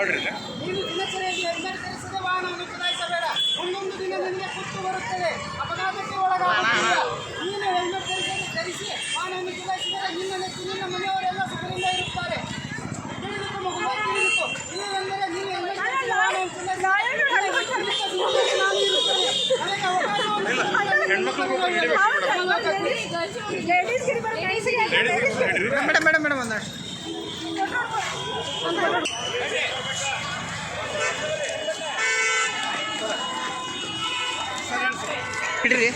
ಮಾಡಿರಲ್ಲ ನೀನು ದಿನಚರಿಯಲ್ಲಿ ಹೆಲ್ಮೆಟ್ ಧರಿಸದೆ ವಾಹನವನ್ನು ಚಲಾಯಿಸಬೇಡ. ಒಂದೊಂದು ದಿನ ನಿನಗೆ ಕುತ್ತು ಬರುತ್ತದೆ. ಅಪಘಾತಕ್ಕೆ ಒಳಗಾಗುತ್ತೀಯ ನೀನು ಹೆಲ್ಮೆಟ್ ಧರಿಸಿ ಧರಿಸಿ ವಾಹನವನ್ನು ಚಲಾಯಿಸಿದರೆ ನಿನ್ನ ನೆಚ್ಚು ನಿನ್ನ ಮನೆಯವರೆಲ್ಲ ಸುಖದಿಂದ ಇರುತ್ತಾರೆ. ತಿಳಿದುಕೋ ಮಗು ತಿಳಿದುಕೋ. ಇಲ್ಲವೆಂದರೆ ನೀನು ಹೆಲ್ಮೆಟ್ ಧರಿಸಿ ವಾಹನವನ್ನು ಚಲಾಯಿಸಿ ನನಗೆ ಅವಕಾಶವನ್ನು ಮೇಡಮ್. ಮೇಡಮ್ ಮೇಡಮ್ ಒಂದಷ್ಟು ಇಡ್ರಿ.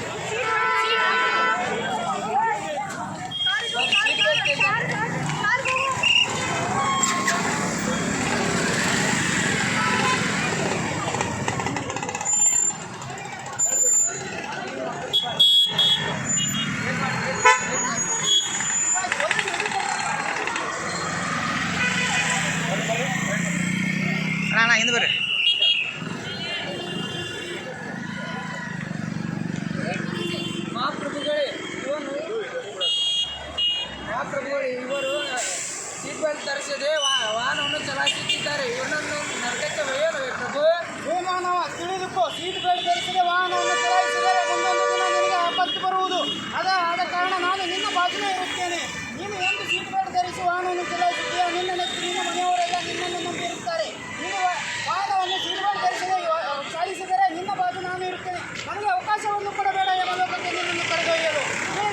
ಸೀಟ್ ಬೆಲ್ಟ್ ಧರಿಸದೆ ವಾ- ವಾಹನವನ್ನು ಚಲಾಯಿಸುತ್ತಿದ್ದಾರೆ. ಇವನನ್ನು ನರಕಕ್ಕೆ ಒಯ್ಯಲು ಪ್ರಭು. ಏ ಮಾನವ ತಿಳಿದುಕೋ. ಸೀಟ್ ಬೆಲ್ಟ್ ಧರಿಸದೆ, ವಾಹನವನ್ನು ಚಲಾಯಿಸಿದರೆ ಒಂದೊಂದು ದಿನ ನಿನಗೆ ಆಪತ್ತು ಬರುವುದು. ಅದ ಆದ ಕಾರಣ ನಾನು ನಿನ್ನ ಬಾಜುನೇ ಇರುತ್ತೇನೆ. ನೀನು ಎಂದು ಸೀಟ್ ಬೆಲ್ಟ್ ಧರಿಸಿ ವಾಹನವನ್ನು ಚಲಾಯಿಸುತ್ತೀಯ ನಿನ್ನ ನೆಚ್ಚಿ ನಿನ್ನ ಮನೆಯವರೆಲ್ಲ ನಿನ್ನನ್ನು ನಂಬಿರುತ್ತಾರೆ ನೀನು ವಾ- ವಾಹನವನ್ನು ಸೀಟ್ ಬೆಲ್ಟ್ ಧರಿಸದೆ ವ- ಚಾಲಿಸಿದರೆ ನಿನ್ನ ಬಾಜು ನಾನು ಇರುತ್ತೇನೆ ನನಗೆ ಅವಕಾಶವನ್ನು ಕೊಡಬೇಡ ಎಂಬ ಲೋಕಕ್ಕೆ ನಿನ್ನನ್ನು ಕರೆದೊಯ್ಯಲು ಏ-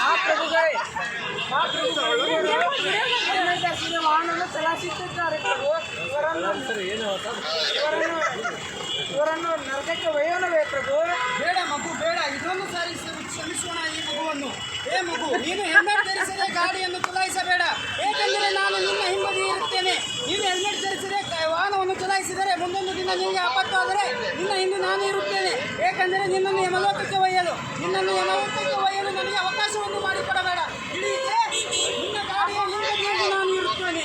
ಆ ಪ್ರಭುಗಳೇ ವಾಹನವನ್ನು ಚಲಾಯಿಸುತ್ತಿದ್ದಾರೆ ಇವರನ್ನು ಇವರನ್ನು ನರಕಕ್ಕೆ ಒಯ್ಯೋಣವೇ ಪ್ರಭು ಬೇಡ ಮಗು ಬೇಡ ಇದೊಂದು ಸಾರಿ ಶ್ರಮಿಸೋಣ ಈ ಮಗುವನ್ನು ಏ ಮಗು ನೀನು ಹೆಲ್ಮೆಟ್ ಧರಿಸದೆ ಗಾಡಿಯನ್ನು ಚಲಾಯಿಸಬೇಡ ಏಕೆಂದರೆ ನಾನು ನಿನ್ನ ಹಿಂಬದಿ ಇರುತ್ತೇನೆ ನೀನು ಹೆಲ್ಮೆಟ್ ಧರಿಸದೆ ಗ- ವಾಹನವನ್ನು ಚಲಾಯಿಸಿದರೆ ಮುಂದೊಂದು ದಿನ ನಿನಗೆ ಆಪತ್ತಾದರೆ ನಿನ್ನ ಹಿಂದೆ ನಾನು ಇರುತ್ತೇನೆ ಏಕೆಂದರೆ ನಿನ್ನನ್ನು ಯಮಲೋಕಕ್ಕೆ ಒಯ್ಯಲು ನಿನ್ನನ್ನು ಯಮಲೋಕಕ್ಕೆ ಒಯ್ಯಲು ನನಗೆ ಅವಕಾಶವನ್ನು ಮಾಡಿಕೊಡಬೇಡ ತಿಳಿಯಿತೆ ನಿನ್ನ ಗಾಡಿಯ ಹಿಂಬದಿಯಲ್ಲಿ ನಾನು ಇರುತ್ತೇನೆ